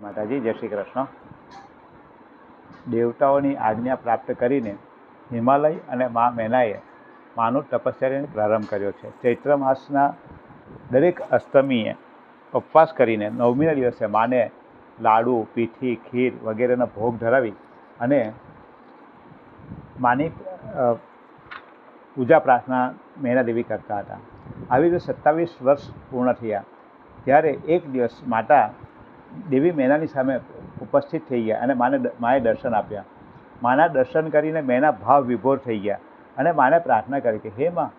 માતાજી, જય શ્રી કૃષ્ણ. દેવતાઓની આજ્ઞા પ્રાપ્ત કરીને હિમાલય અને મા મેનાએ માનું તપશ્ચર્યાનો પ્રારંભ કર્યો છે. ચૈત્ર માસના દરેક અષ્ટમીએ ઉપવાસ કરીને નવમીના દિવસે માને લાડુ, પીઠી, ખીર વગેરેનો ભોગ ધરાવી અને માની પૂજા પ્રાર્થના મેના દેવી કરતા હતા. આવી રીતે સત્તાવીસ વર્ષ પૂર્ણ થયા. ત્યારે એક દિવસ માતા દેવી મેનાની સામે ઉપસ્થિત થઈ ગયા અને માને માએ દર્શન આપ્યા. માના દર્શન કરીને મેના ભાવ વિભોર થઈ ગયા અને માને પ્રાર્થના કરી કે, હે માં,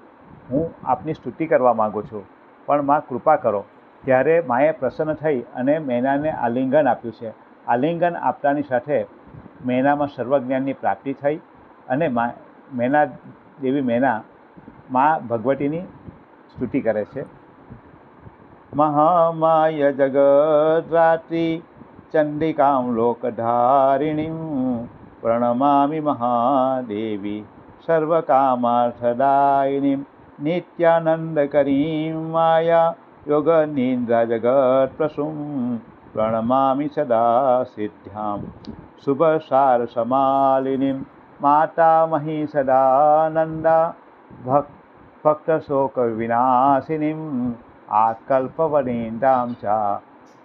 હું આપની સ્તુતિ કરવા માગું છું, પણ માં કૃપા કરો. ત્યારે માએ પ્રસન્ન થઈ અને મેનાને આલિંગન આપ્યું છે. આલિંગન આપતાની સાથે મેનામાં સર્વજ્ઞાનની પ્રાપ્તિ થઈ અને મા, મેના, દેવી મેના મા ભગવતીની સ્તુતિ કરે છે. મહામાય જગદ્રાત્રી ચંડિકાં લોકધારિણીં પ્રણમામિ મહાદેવી સર્વકામાર્થદાયિનીં નિત્યાનંદકરીં માયા યોગનિદ્રા જગત્પ્રસું પ્રણમામિ સદા સિદ્ધ્યાં શુભસારસમાલિનીં માતામહી સદાનંદા ભક્ત ભક્તશોકવિનાશિનીં આકલ્પવનિતાं च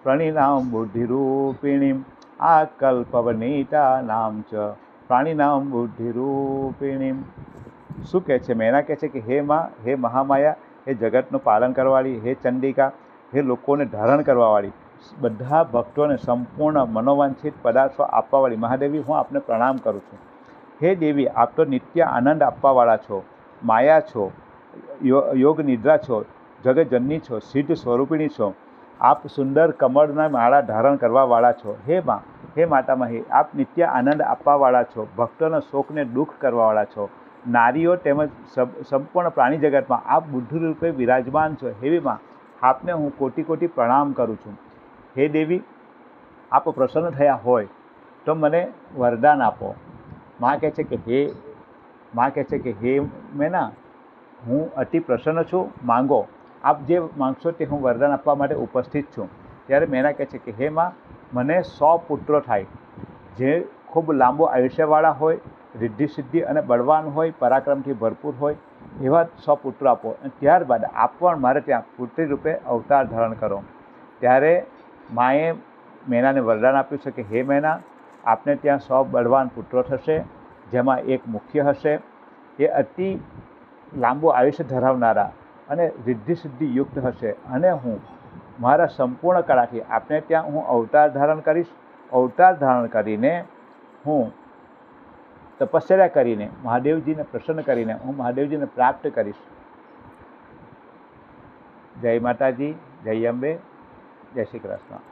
પ્રાણીનાં બુદ્ધિરૂપિણીં આકલ્પવનિતાનાં ચ પ્રાણીનામ બુદ્ધિરૂપિણીમ શું કહે છે? મેના કહે છે કે, હે માં, હે મહામાયા, હે જગતનું પાલન કરવાવાળી હે ચંડિકા, હે લોકોને ધારણ કરવાવાળી, બધા ભક્તોને સંપૂર્ણ મનોવાંછિત પદાર્થો આપવાવાળી, મહાદેવી, હું આપને પ્રણામ કરું છું. હે દેવી, આપ તો નિત્ય આનંદ આપવાવાળા છો, માયા છો યોગ નિદ્રા છો જગજનની છો, સિદ્ધ સ્વરૂપિણી છો. આપ સુંદર કમળના માળા ધારણ કરવાવાળા છો. હે માં, હે માતામહી, આપ નિત્ય આનંદ આપવાવાળા છો, ભક્તોના શોકને દુઃખ કરવાવાળા છો. નારીઓ તેમજ સંપૂર્ણ પ્રાણી જગતમાં આપ બુદ્ધિ રૂપે વિરાજમાન છો. હેવી માં, આપને હું કોટી કોટી પ્રણામ કરું છું. હે દેવી, આપ પ્રસન્ન થયા હોય તો મને વરદાન આપો. માં કહે છે કે હે, માં કહે છે કે હે મેના, હું અતિ પ્રસન્ન છું. માંગો. આપ જે માગશો તે હું વરદાન આપવા માટે ઉપસ્થિત છું. ત્યારે મેના કહે છે કે, હે માં, મને સો પુત્રો થાય, જે ખૂબ લાંબો આયુષ્યવાળા હોય રિદ્ધિ સિદ્ધિ અને બળવાન હોય, પરાક્રમથી ભરપૂર હોય, એવા સો પુત્રો આપો. અને ત્યારબાદ આપ પણ મારે ત્યાં પુત્રી રૂપે અવતાર ધારણ કરો. ત્યારે માએ મેનાને વરદાન આપ્યું છે કે, હે મેના, આપને ત્યાં સો બળવાન પુત્રો થશે, જેમાં એક મુખ્ય હશે. એ અતિ લાંબુ આયુષ્ય ધરાવનારા અને રિદ્ધિ સિદ્ધિ યુક્ત હશે. અને હું મારા સંપૂર્ણ કળાથી આપને ત્યાં હું અવતાર ધારણ કરીશ. અવતાર ધારણ કરીને હું તપશ્ચર્યા કરીને મહાદેવજીને પ્રસન્ન કરીને હું મહાદેવજીને પ્રાપ્ત કરીશ. જય માતાજી, જય અંબે, જય શ્રી કૃષ્ણ.